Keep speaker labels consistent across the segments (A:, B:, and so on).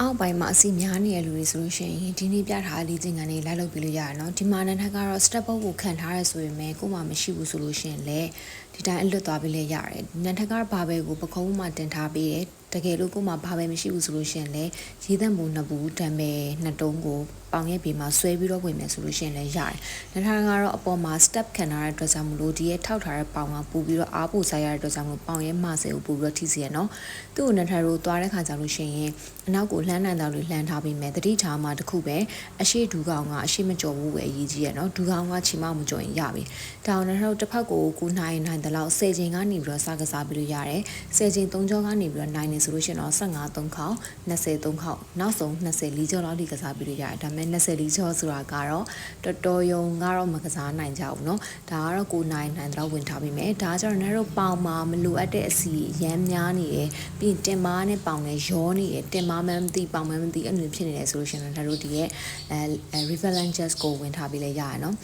A: အောက်ပိုင်းမှာအစီများနေတဲ့လူတွေဆိုလို့ရှိရင်ဒီနေ့ပြထားတဲ့လေ့ကျင့်ခန်းတွေလိုက်လုပ်ပြီးလို့ရတယ်နော်ဒီမှာနန်းထက်ကတော့ step up ကိုခံထားရဆိုပေမဲ့ကို့မှာမရှိဘူးဆိုလို့ရှိရင်လည်းဒီတိုင်းအလွတ်သွားပြီးလဲရတယ်နန်းထက်ကဘာပဲကိုပခုံးမှတင်ထားပြီးတယ် တကယ်လို့ကို့မှာဘာပဲမရှိဘူးဆိုလို့ရှိရင်လည်းရေးသက်မှုနှစ်ဘူးတံပဲနှစ်တုံးကိုပေါင်ရဲ့ဘေးမှာဆွဲပြီးတော့ဝင်မယ်ဆိုလို့ရှိရင်လည်းရတယ်နန်းထက်ကတော့အပေါ်မှာ step ခံထားတဲ့အတွက်ကြောင့်မလို့ဒီရဲ့ထောက်ထားတဲ့ပေါင်ကပူပြီးတော့အားပူဆိုင်ရတဲ့အတွက်ကြောင့်မလို့ပေါင်ရဲ့မဆယ်ကိုပူပြီးတော့ထိစီရနော်သူ့ကိုနန်းထက်တို့သွားတဲ့ခါကျလို့ရှိရင်အနောက်ကိုလှမ်းနိုင်တာလို့လှမ်းထားပြီးမယ်တတိထားမှာတခုပဲအရှိဒူကောင်ကအရှိမကြော်ဘူးပဲအရေးကြီးရနော်ဒူကောင်ကချီမမကြော်ရင်ရပြီဒါအောင်လည်းတစ်ဖက်ကိုကိုနိုင်နိုင်တဲ့လောက်10ချိန်ကနေပြီးတော့စကားစားပြီးလို့ရတယ်10ချိန်3ကြောကနေပြီးတော့နိုင်နေဆိုလို့ရှိရင်တော့15 3ခေါက်20 3ခေါက်နောက်ဆုံး20လီကျော်လောက်ထိကစားပြီးလို့ရတယ်ဒါပေမဲ့20လီကျော်ဆိုတာကတော့တော်တော်ယုံကတော့မကစားနိုင်ကြဘူးเนาะဒါကတော့ကိုနိုင်နိုင်တဲ့လောက်ဝင်ထားပြီးမယ်ဒါကြတော့လည်းတော့ပေါင်မှာမလိုအပ်တဲ့အစီရမ်းများနေတယ်ပြီးရင်တင်မားနဲ့ပေါင်နဲ့ရောနေတယ်တင်မားမှမသိပေါင်မှမသိအဲ့လိုဖြစ်နေတယ်ဆိုလို့ရှိရင်တော့တို့ဒီရဲ့အဲ revalances ကိုဝင်ထားပြီးလဲရရနော်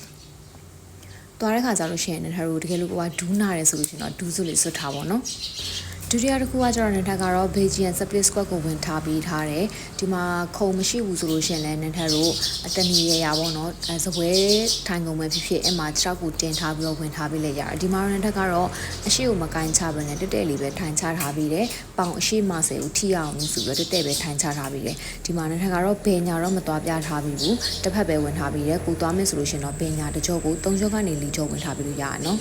A: သွားတဲ့ခါကျလို့ရှိရင်လည်းတို့တကယ်လို့ကိုကဒူးနာတယ်ဆိုလို့ရှိရင်တော့ဒူးစုလေးဆွတ်ထားပါတော့ ဒုတိယတစ်ခုကကျတော့နန်ထက်ကတော့ Belgian split squat ကိုဝင်ထားပြီးထားတယ်ဒီမှာခုံမရှိဘူးဆိုလို့ရှိရင်လည်းနန်ထက်တို့အတနီရရပါတော့အဲစပွဲထိုင်ကုန်ပဲဖြစ်ဖြစ်အမှ6ကိုတင်ထားပြီးတော့ဝင်ထားပြီးလဲရတယ်ဒီမှာနန်ထက်ကတော့အရှိကိုမကင်ချဘဲနဲ့တက်တက်လေးပဲထိုင်ချထားပြီးတယ်ပေါင်အရှိမဆယ်ကိုထိအောင်လို့ဆိုပြီးတော့တက်တက်ပဲထိုင်ချထားပြီးတယ်ဒီမှာနန်ထက်ကတော့ဘယ်ညာတော့မသွားပြထားပြီးဘူးတစ်ဖက်ပဲဝင်ထားပြီးတယ်ကိုသွားမယ်ဆိုလို့ရှိရင်တော့ဘယ်ညာတကြောကို၃ကြောကနေ၄ကြောဝင်ထားပြီးလို့ရရနော်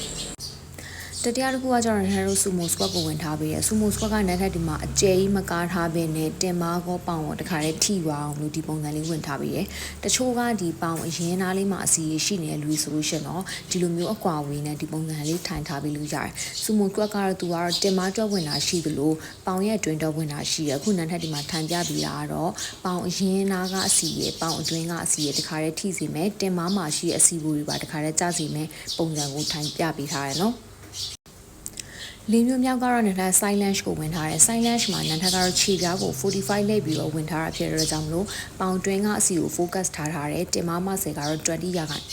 A: တတိယတစ်ခုကကျတော့ဟဲရိုဆူမိုစကွတ်ကိုဝင်ထားပြီးရဆူမိုစကွတ်ကနက်ထက်ဒီမှာအကျဲကြီးမကားထားဘဲနဲ့တင်မာကောပေါင်ကိုတခါတည်းထိသွားအောင်လို့ဒီပုံစံလေးဝင်ထားပြီးရတချို့ကဒီပေါင်အရင်သားလေးမှာအစီရရှိနေတဲ့လူဆိုလို့ရှိရင်တော့ဒီလိုမျိုးအကွာဝေးနဲ့ဒီပုံစံလေးထိုင်ထားပြီးလို့ရတယ်ဆူမိုစကွတ်ကတော့သူကတော့တင်မာတွက်ဝင်တာရှိသလိုပေါင်ရဲ့အတွင်းတော့ဝင်တာရှိရအခုနက်ထက်ဒီမှာထိုင်ပြပြီးတာကတော့ပေါင်အရင်သားကအစီရပေါင်အတွင်းကအစီရတခါတည်းထိစီမယ်တင်မာမှာရှိတဲ့အစီဘူတွေပါတခါတည်းကျစီမယ်ပုံစံကိုထိုင်ပြပေးထားရနော် လင်းမျိုးမြောက်ကတော့နန်ထက် silence ကိုဝင်ထားတယ် silence မှာနန်ထက်ကတော့ခြေပြားကို45လိပ်ပြီးတော့ဝင်ထားတာဖြစ်တဲ့အတွက်ကြောင့်မလို့ပေါင်တွင်းကအစီကို focus ထားထားတယ်တင်မမဆယ်ကတော့20ရာခိုင်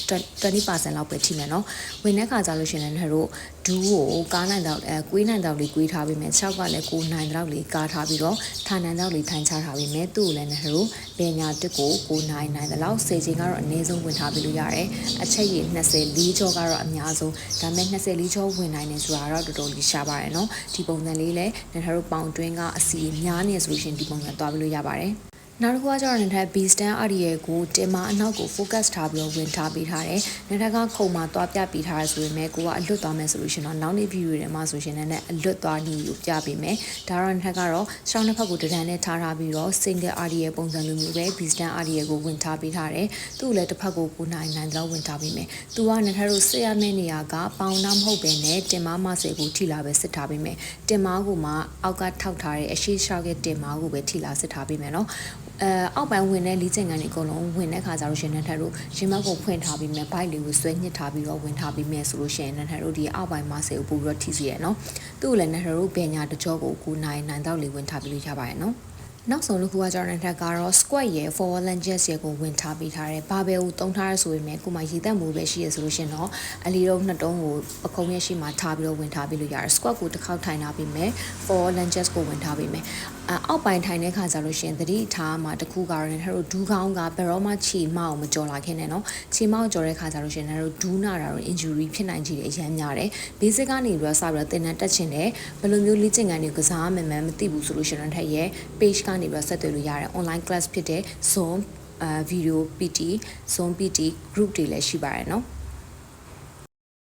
A: 20%လောက်ပဲထိမယ်နော်ဝင်တဲ့ခါကျလို့ရှိရင်လည်းတို့ဒူးကိုကားနိုင်တော့အဲကွေးနိုင်တော့လေးကွေးထားပြီးမယ်6ကလည်းကိုနိုင်တော့လေးကားထားပြီးတော့ထိုင်နိုင်တော့လေးထိုင်ချထားပြီးမယ်သူ့ကိုလည်းတို့ပညာတစ်ကိုကိုနိုင်နိုင်တယ်လို့စေချိန်ကတော့အနည်းဆုံးဝင်ထားပြီးလို့ရတယ်အချက်ရည်20လေးချောကတော့အများဆုံးဒါပေမဲ့20လေးချောဝင်နိုင်တယ်ဆိုတာတော့တော်တော်လေးရှားပါတယ်နော်ဒီပုံစံလေးလည်းနင်တို့ပေါင်တွင်းကအစီများနေဆိုလို့ရှိရင်ဒီပုံစံသွားပြီးလို့ရပါတယ် နောက်တစ်ခုကကျတော့နင်ထက် B stand area ကိုတင်မအနောက်ကို focus ထားပြီးတော့ဝင်ထားပေးထားတယ်။နင်ထက်ကခုံမှာသွားပြပေးထားရဆိုပေမဲ့ကိုကအလွတ်သွားမယ်ဆိုလို့ရှင်တော့နောက်နေ့ view တွေမှာဆိုရှင်လည်းအလွတ်သွားနည်းကိုပြပေးမယ်။ဒါတော့နင်ထက်ကတော့ strong တစ်ဖက်ကိုတဒန်းနဲ့ထားထားပြီးတော့ single area ပုံစံလိုမျိုးပဲ B stand area ကိုဝင်ထားပေးထားတယ်။သူ့လည်းတစ်ဖက်ကိုကိုနိုင်နိုင်တော့ဝင်ထားပေးမယ်။သူကနင်ထက်တို့ဆက်ရမယ့်နေရာကပေါင်နာမဟုတ်ပဲနဲ့တင်မမဆေကိုထိလာပဲစစ်ထားပေးမယ်။တင်မကိုမှအောက်ကထောက်ထားတဲ့အရှိရှောက်ရဲ့တင်မကိုပဲထိလာစစ်ထားပေးမယ်နော်။ အဲအောက်ပိုင်းဝင်တဲ့လီးကျင်ကန်တွေအကုန်လုံးဝင်တဲ့ခါကျတော့ရှင်နန်းထက်တို့ရင်မက်ကိုဖွင့်ထားပြီးမယ်ဘိုက်လေးကိုဆွဲညှစ်ထားပြီးတော့ဝင်ထားပြီးမယ်ဆိုလို့ရှိရင်နန်းထက်တို့ဒီအောက်ပိုင်းမှာဆေကိုပို့ပြီးတော့ထိစီရနော်သူ့ကိုလည်းနန်းထက်တို့ဘယ်ညာတကြောကိုကိုနိုင်နိုင်တော့လေးဝင်ထားပြီးလို့ရပါရဲ့နော်နောက်ဆုံးတစ်ခုကကျတော့ထက်ကတော့ squat ရဲ့ forward lunges ရဲ့ကိုဝင်ထားပေးထားတယ်။ဘာဘယ်ကိုတုံးထားရဆိုပေမဲ့ကိုမှရေသက်မှုပဲရှိရဆိုလို့ရှင်တော့အလီတော့နှစ်တုံးကိုပကုံးရဲ့ရှိမှထားပြီးတော့ဝင်ထားပေးလို့ရတယ်။ squat ကိုတစ်ခေါက်ထိုင်ထားပေးမယ်။ forward lunges ကိုဝင်ထားပေးမယ်။ အောက်ပိုင်းထိုင်တဲ့ခါကျလို့ရှင်သတိထားမှာတခုကတော့နေတို့ဒူးကောင်းကဘယ်တော့မှခြေမောက်မကြော်လာခင်နဲ့နော်ခြေမောက်ကြော်တဲ့ခါကျလို့ရှင်နေတို့ဒူးနာတာတို့ injury ဖြစ်နိုင်ကြတယ်အများများတယ် basic ကနေပြီးတော့စပြီးတော့သင်တန်းတက်ချင်တယ်ဘယ်လိုမျိုးလေ့ကျင့်ခန်းတွေကစားမှန်မှန်မသိဘူးဆိုလို့ရှင်တော့ထက်ရဲ့ page ကနေပြီးတော့ဆက်သွယ်လို့ရတယ် online class ဖြစ်တဲ့ zoom အာ video PT zoom PT group တွေလည်းရှိပါတယ်နော်